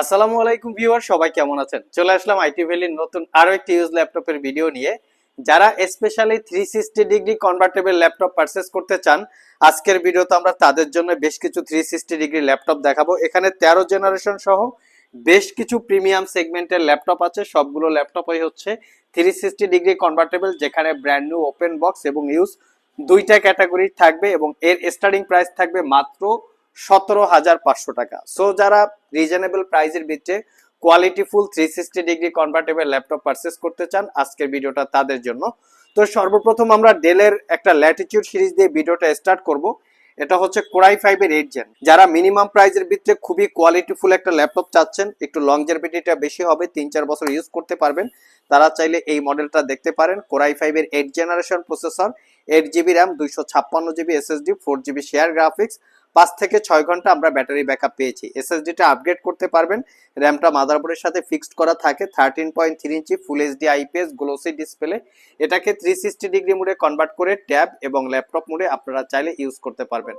আসসালামু আলাইকুম ভিউয়ার, সবাই কেমন আছেন? চলে আসলাম আইটি ভ্যালির নতুন আরও একটি ইউজ ল্যাপটপের ভিডিও নিয়ে। যারা specially three sixty degree convertible laptop purchase করতে চান, আজকের ভিডিওতে আমরা তাদের জন্য বেশ কিছু থ্রি সিক্সটি ডিগ্রি ল্যাপটপ দেখাবো। এখানে তেরো জেনারেশন সহ বেশ কিছু প্রিমিয়াম সেগমেন্টের ল্যাপটপ আছে। সবগুলো ল্যাপটপই হচ্ছে থ্রি সিক্সটি ডিগ্রি কনভার্টেবল যেখানে ব্র্যান্ড নিউ ওপেন বক্স এবং ইউজ দুইটা ক্যাটাগরি থাকবে এবং এর স্টার্টিং প্রাইস থাকবে মাত্র সতেরো হাজার পাঁচশো টাকা। সো যারা রিজনেবল প্রাইসের ভিতরে quality full three sixty degree convertible laptop purchase করতে চান, আজকের ভিডিওটা তাদের জন্য। তো সর্বপ্রথম আমরা ডেলের একটা ল্যাটিটিউড সিরিজ দিয়ে ভিডিওটা স্টার্ট করব। এটা হচ্ছে কোরাই ফাইভের এইট জেন যারা মিনিমাম প্রাইসের ভিতরে খুবই কোয়ালিটিফুল একটা ল্যাপটপ চাচ্ছেন, একটু লং লংজারভিটিটা বেশি হবে, তিন চার বছর ইউজ করতে পারবেন, তারা চাইলে এই মডেলটা দেখতে পারেন। কোরাই ফাইভের eight generation processor eight GB RAM দুইশো ছাপ্পান্ন GB SSD four GB share graphics পাঁচ থেকে ছয় ঘণ্টা আমরা ব্যাটারি ব্যাকআপ পেয়েছি। এসএসডিটা আপগ্রেড করতে পারবেন। র্যামটা মাদারবোর্ডের সাথে ফিক্সড করা থাকে। Thirteen point three inch full HD IPS glossy display এটাকে থ্রি সিক্সটি ডিগ্রি মোডে কনভার্ট করে ট্যাব এবং ল্যাপটপ মোডে আপনারা চাইলে ইউজ করতে পারবেন।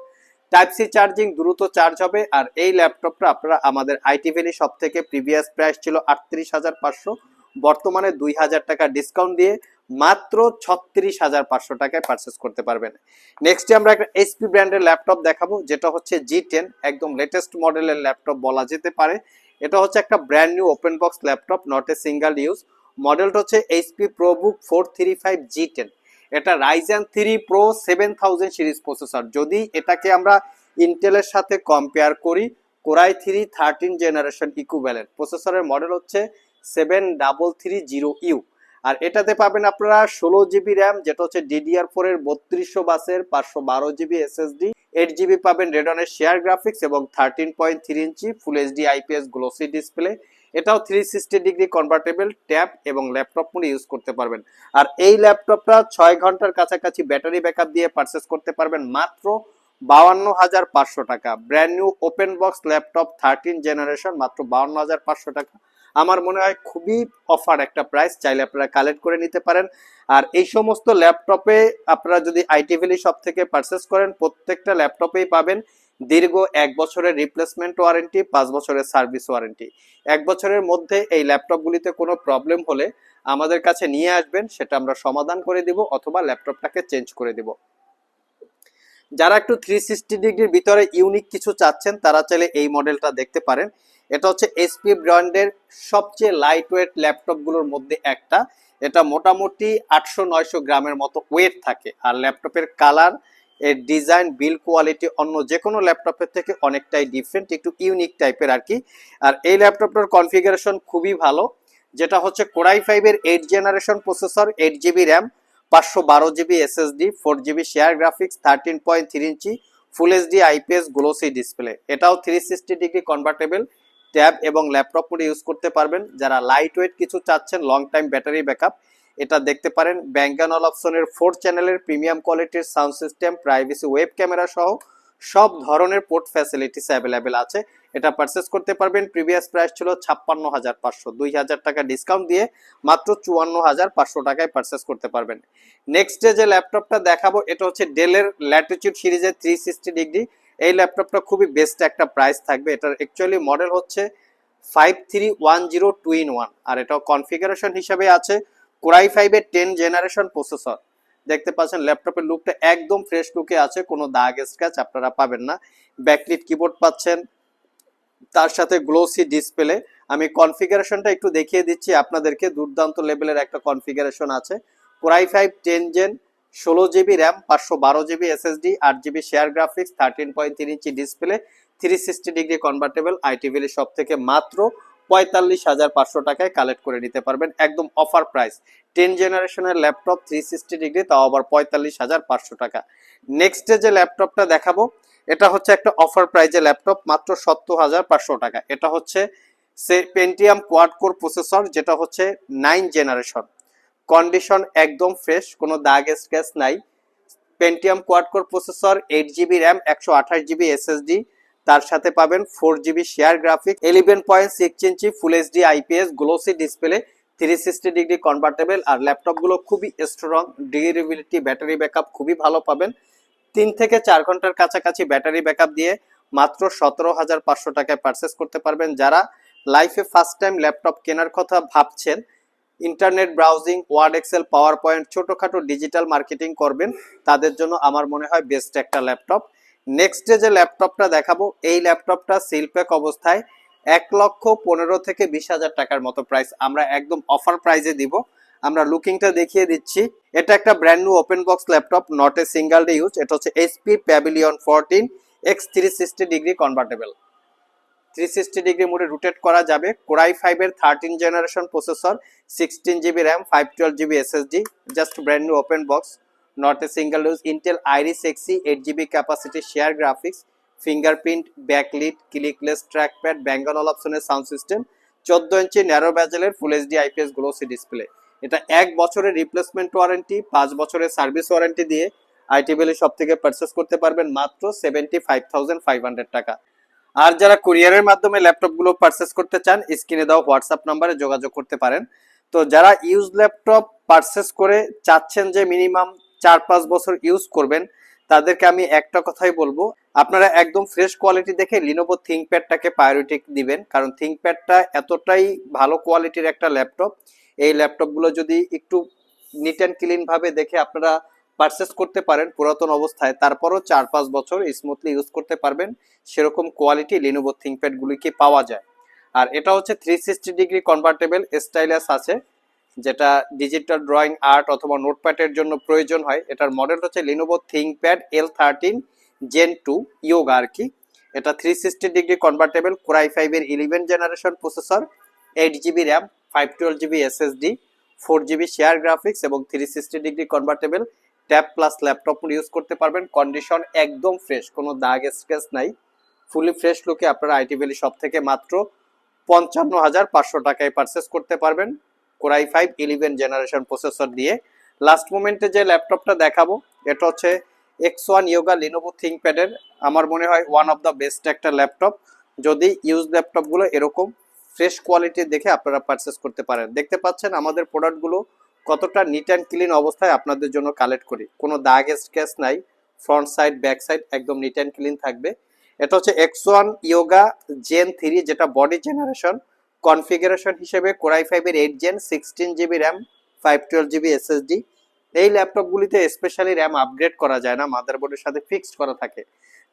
টাইপ সি চার্জিং দ্রুত চার্জ হবে। আর এই ল্যাপটপটা আপনারা আমাদের আইটি ভ্যালি সব থেকে প্রিভিয়াস প্রাইস ছিল আটত্রিশ হাজার পাঁচশো। বর্তমানে দুই হাজার টাকা ডিসকাউন্ট দিয়ে মাত্র ছত্রিশ হাজার পাঁচশো টাকায় পারচেস করতে পারবেন। নেক্সটে আমরা একটা এইচপি ব্র্যান্ডের ল্যাপটপ দেখাবো, যেটা হচ্ছে জি টেন একদম লেটেস্ট মডেলের ল্যাপটপ বলা যেতে পারে। এটা হচ্ছে একটা brand new open box laptop not a single use মডেলটা হচ্ছে HP ProBook four three five G ten এটা Ryzen three pro seven thousand series processor যদি এটাকে আমরা ইন্টেলের সাথে কম্পেয়ার করি core i three thirteen generation equivalent প্রসেসরের মডেল হচ্ছে seven double three zero U আর এটাতে পাবেন আপনারা ষোলো জিবি র্যাম যেটা হচ্ছে ডিডিআর ফোর এর বত্রিশশো বাসের পাঁচশো বারো জিবি এসএসডি এইট জিবি পাবেন রেডনের শেয়ার গ্রাফিক্স এবং thirteen point three inch full HD IPS glossy display এটাও three sixty degree convertible tab এবং ল্যাপটপ মোডে ইউজ করতে পারবেন। আর এই ল্যাপটপটা ছয় ঘণ্টার কাছাকাছি ব্যাটারি ব্যাকআপ দিয়ে পারচেস করতে পারবেন মাত্র বাউান্ন হাজার পাঁচশো টাকা। Brand new open box laptop thirteen generation মাত্র বাউান্ন হাজার পাঁচশো টাকা। আমার মনে হয় খুবই অফার একটা প্রাইস চাইলে আপনারা কালেক্ট করে নিতে পারেন। আর এই সমস্ত ল্যাপটপে আপনারা যদি আইটি ভ্যালি শপ থেকে পারচেস করেন, প্রত্যেকটা ল্যাপটপেই পাবেন। দীর্ঘ এক বছরের রিপ্লেসমেন্ট ওয়ারেন্টি পাঁচ বছরের সার্ভিস ওয়ারেন্টি এক বছরের মধ্যে এই ল্যাপটপগুলিতে কোনো প্রবলেম হলে আমাদের কাছে নিয়ে আসবেন, সেটা আমরা সমাধান করে দিব অথবা ল্যাপটপটাকে চেঞ্জ করে দিব। যারা একটু থ্রি সিক্সটি ডিগ্রির ভিতরে ইউনিক কিছু চাচ্ছেন, তারা চাইলে এই মডেলটা দেখতে পারেন। এটা হচ্ছে এসপি ব্র্যান্ডের সবচেয়ে লাইট ওয়েট ল্যাপটপগুলোর মধ্যে একটা। এটা মোটামুটি আটশো নয়শো গ্রামের মতো ওয়েট থাকে। আর ল্যাপটপের কালারের ডিজাইন বিল কোয়ালিটি অন্য যে কোনো ল্যাপটপের থেকে অনেকটাই ডিফারেন্ট একটু ইউনিক টাইপের আর কি। আর এই ল্যাপটপটার কনফিগারেশন খুবই ভালো। যেটা হচ্ছে কোরাই ফাইভের eight generation processor eight GB RAM পাঁচশো বারো GB SSD four GB share graphics thirteen point three inch full HD IPS glossy display এটাও three sixty degree convertible tab এবং ল্যাপটপ মোডে ইউজ করতে পারবেন। যারা লাইট ওয়েট কিছু চাচ্ছেন লং টাইম ব্যাটারি ব্যাকআপ এটা দেখতে পারেন। ব্যাঙ্গান অল অপশনের ফোর চ্যানেলের প্রিমিয়াম কোয়ালিটির sound system privacy web camera সহ সব ধরনের পোর্ট ফ্যাসিলিটিস অ্যাভেলেবেল আছে। এটা পারচেস করতে পারবেন। প্রিভিয়াস প্রাইস ছিল ছাপ্পান্ন হাজার পাঁচশো। দুই হাজার টাকা ডিসকাউন্ট দিয়ে মাত্র চুয়ান্ন হাজার পাঁচশো টাকায় পারচেস করতে পারবেন। নেক্সট ডে যে ল্যাপটপটা দেখাবো, এটা হচ্ছে ডেলের ল্যাটিচিউড সিরিজের থ্রি সিক্সটি ডিগ্রি এই ল্যাপটপটা খুবই বেস্ট একটা প্রাইস থাকবে। এটার অ্যাকচুয়ালি মডেল হচ্ছে five three one zero two in one আর এটাও কনফিগারেশন হিসাবে আছে কোরাই ফাইভের টেন জেনারেশন প্রসেসর দেখতে পাচ্ছেন ল্যাপটপের লুকটা একদম ফ্রেশ লুকে আছে। কোনো দাগ স্ক্র্যাচ আপনারা পাবেন না। ব্যাকলিট কিবোর্ড পাচ্ছেন। তার সাথে গ্লোসি ডিসপ্লে। আমি কনফিগারেশনটা একটু দেখিয়ে দিচ্ছি, আপনাদেরকে দুর্দান্ত লেভেলের একটা কনফিগারেশন আছে। Core i five ten gen ষোলো জিবি র্যাম, পাঁচশো বারো জিবি এসএসডি আট GB share graphics thirteen point তিন inch display three sixty degree convertible IT Valley সব থেকে মাত্র পঁয়তাল্লিশ হাজার পাঁচশো টাকায় কালেক্ট করে নিতে পারবেন একদম অফার প্রাইস টেন জেনারেশনের ল্যাপটপ থ্রি সিক্সটি ডিগ্রি তাও আবার পঁয়তাল্লিশ হাজার পাঁচশো টাকা। নেক্সটে যে ল্যাপটপটা দেখাবো এটা হচ্ছে একটা অফার প্রাইজে ল্যাপটপ মাত্র সত্তর হাজার পাঁচশো টাকা। এটা হচ্ছে সে পেন্টিয়াম কোয়াড কোর প্রসেসর যেটা হচ্ছে নাইন জেনারেশন কন্ডিশন একদম ফ্রেশ কোনো দাগ স্ক্র্যাচ নাই। Pentium quad core processor eight GB RAM একশো আঠাশ জিবি এসএসডি তার সাথে পাবেন four GB share graphic eleven point six inch full HD IPS glossy display three sixty degree convertible আর ল্যাপটপগুলো খুবই স্ট্রং ডিউরেবিলিটি ব্যাটারি ব্যাকআপ খুবই ভালো পাবেন। তিন থেকে চার ঘণ্টার কাছাকাছি ব্যাটারি ব্যাকআপ দিয়ে মাত্র সতেরো হাজার পাঁচশো টাকায় পারচেস করতে পারবেন। যারা লাইফে ফার্স্ট টাইম ল্যাপটপ কেনার কথা ভাবছেন internet browsing Word Excel PowerPoint ছোটোখাটো ডিজিটাল মার্কেটিং করবেন, তাদের জন্য আমার মনে হয় বেস্ট একটা ল্যাপটপ নেক্সটে যে ল্যাপটপটা দেখাবো, এই ল্যাপটপটা সিলপ্যাক অবস্থায় এক লক্ষ পনেরো থেকে বিশ হাজার টাকার মতো প্রাইস আমরা একদম অফার প্রাইজে দিব। আমরা লুকিংটা দেখিয়ে দিচ্ছি। এটা একটা brand new open box laptop not a single day use এটা হচ্ছে HP Pavilion fourteen X three sixty degree convertible three sixty degree মোডে রোটেট করা যাবে। কোরাই ফাইভের thirteen generation processor sixteen GB RAM five twelve GB SSD just brand new open box not a single use Intel Iris Xe eight GB capacity share graphics fingerprint backlit clickless trackpad Bang and all অপশনের sound system চোদ্দ ইঞ্চি narrow ব্যাজেলের full HD IPS glossy display এটা এক বছরের replacement warranty পাঁচ বছরের service warranty দিয়ে IT shop থেকে purchase করতে পারবেন মাত্র seventy five thousand five hundred টাকা। আর যারা কুরিয়ারের মাধ্যমে ল্যাপটপগুলো পারচেস করতে চান স্ক্রিনে দেওয়া হোয়াটসঅ্যাপ নাম্বারে যোগাযোগ করতে পারেন। তো যারা ইউজ ল্যাপটপ পারচেস করে চাচ্ছেন যে মিনিমাম চার পাঁচ বছর ইউজ করবেন তাদেরকে আমি একটা কথাই বলব। আপনারা একদম ফ্রেশ কোয়ালিটি দেখে লিনোভো থিঙ্কপ্যাডটাকে প্রায়োরিটি দিবেন। কারণ থিঙ্কপ্যাডটা এতটাই ভালো কোয়ালিটির একটা ল্যাপটপ এই ল্যাপটপগুলো যদি একটু নিট অ্যান্ড ক্লিনভাবে দেখে আপনারা পারচেস করতে পারেন পুরাতন অবস্থায়, তারপরও চার পাঁচ বছর স্মুথলি ইউজ করতে পারবেন। সেরকম কোয়ালিটি লিনোভো থিঙ্কপ্যাডগুলিকে পাওয়া যায়। আর এটা হচ্ছে three sixty degree convertible stylus আছে। যেটা ডিজিটাল ড্রয়িং আর্ট অথবা নোটপ্যাডের জন্য প্রয়োজন হয়। এটার মডেল হচ্ছে Lenovo ThinkPad L thirteen gen two Yoga আর কি। এটা three sixty degree convertible core i ফাইভের eleven generation processor eight GB RAM five twelve GB SSD four GB share graphics এবং three sixty degree convertible tab plus laptop use করতে পারবেন। Condition একদম fresh কোনো দাগ scratch নাই। ফুলি fresh লুকে আপনারা আইটি ভ্যালি সব থেকে মাত্র পঞ্চান্ন হাজার পাঁচশো টাকায় পারচেস করতে পারবেন। Core i five eleven generation processor দিয়ে। লাস্ট মোমেন্টে যে ল্যাপটপটা দেখাবো, এটা হচ্ছে এক্স ওয়ান ইয়োগা লিনোভো থিঙ্কপ্যাডের আমার মনে হয় ওয়ান অফ দ্য বেস্ট একটা ল্যাপটপ যদি ইউজ ল্যাপটপগুলো এরকম ফ্রেশ কোয়ালিটি দেখে আপনারা পারচেস করতে পারেন। দেখতে পাচ্ছেন আমাদের প্রোডাক্টগুলো কতটা নিট অ্যান্ড ক্লিন অবস্থায় আপনাদের জন্য কালেক্ট করি। কোনো দাগ স্কেচ নাই ফ্রন্ট সাইড ব্যাক সাইড একদম নিট অ্যান্ড ক্লিন থাকবে। এটা হচ্ছে X one Yoga gen three যেটা বডি জেনারেশন কনফিগারেশন হিসেবে কোরাই ফাইভের eight gen sixteen GB RAM five twelve GB SSD এই ল্যাপটপগুলিতে স্পেশালি র্যাম আপগ্রেড করা যায় না মাদারবোর্ডের সাথে ফিক্সড করা থাকে।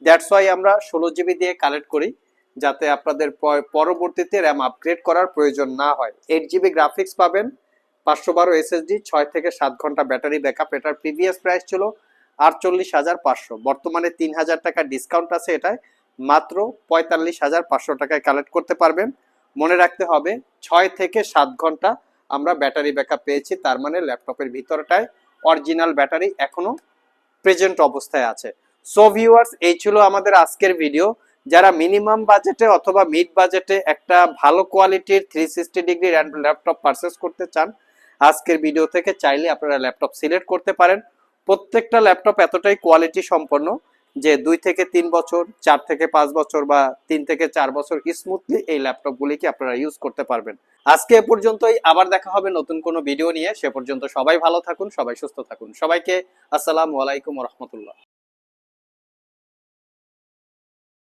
দ্যাটস ওয়াই আমরা ষোলো জিবি দিয়ে কালেক্ট করি, যাতে আপনাদের পরবর্তীতে র্যাম আপগ্রেড করার প্রয়োজন না হয়। এইট জিবি গ্রাফিক্স পাবেন, পাঁচশো বারো এসএসডি ছয় থেকে সাত ঘণ্টা ব্যাটারি ব্যাকআপ এটার প্রিভিয়াস প্রাইস ছিল আটচল্লিশ হাজার পাঁচশো। বর্তমানে তিন হাজার টাকা ডিসকাউন্ট আছে এটায়, মাত্র পঁয়তাল্লিশ হাজার পাঁচশো টাকায় কালেক্ট করতে পারবেন। মনে রাখতে হবে, ছয় থেকে সাত ঘণ্টা আমরা ব্যাটারি ব্যাকআপ পেয়েছি, তার মানে ল্যাপটপের ভিতরটায় অরিজিনাল ব্যাটারি এখনও প্রেজেন্ট অবস্থায় আছে। সো ভিউয়ার্স এই ছিল আমাদের আজকের ভিডিও যারা মিনিমাম বাজেটে অথবা মিড বাজেটে একটা ভালো কোয়ালিটির three sixty degree laptop purchase করতে চান, আজকের ভিডিও থেকে চাইলে আপনারা ল্যাপটপ সিলেক্ট করতে পারেন। প্রত্যেকটা ল্যাপটপ এতটাই কোয়ালিটি সম্পন্ন যে দুই থেকে তিন বছর, চার থেকে পাঁচ বছর বা তিন থেকে চার বছর স্মুথলি এই ল্যাপটপ গুলিকে আপনারা ইউজ করতে পারবেন। আজকে এ পর্যন্তই, আবার দেখা হবে নতুন কোনো ভিডিও নিয়ে। সে পর্যন্ত সবাই ভালো থাকুন, সবাই সুস্থ থাকুন। সবাইকে আসসালামু আলাইকুম রহমতুল্লাহ।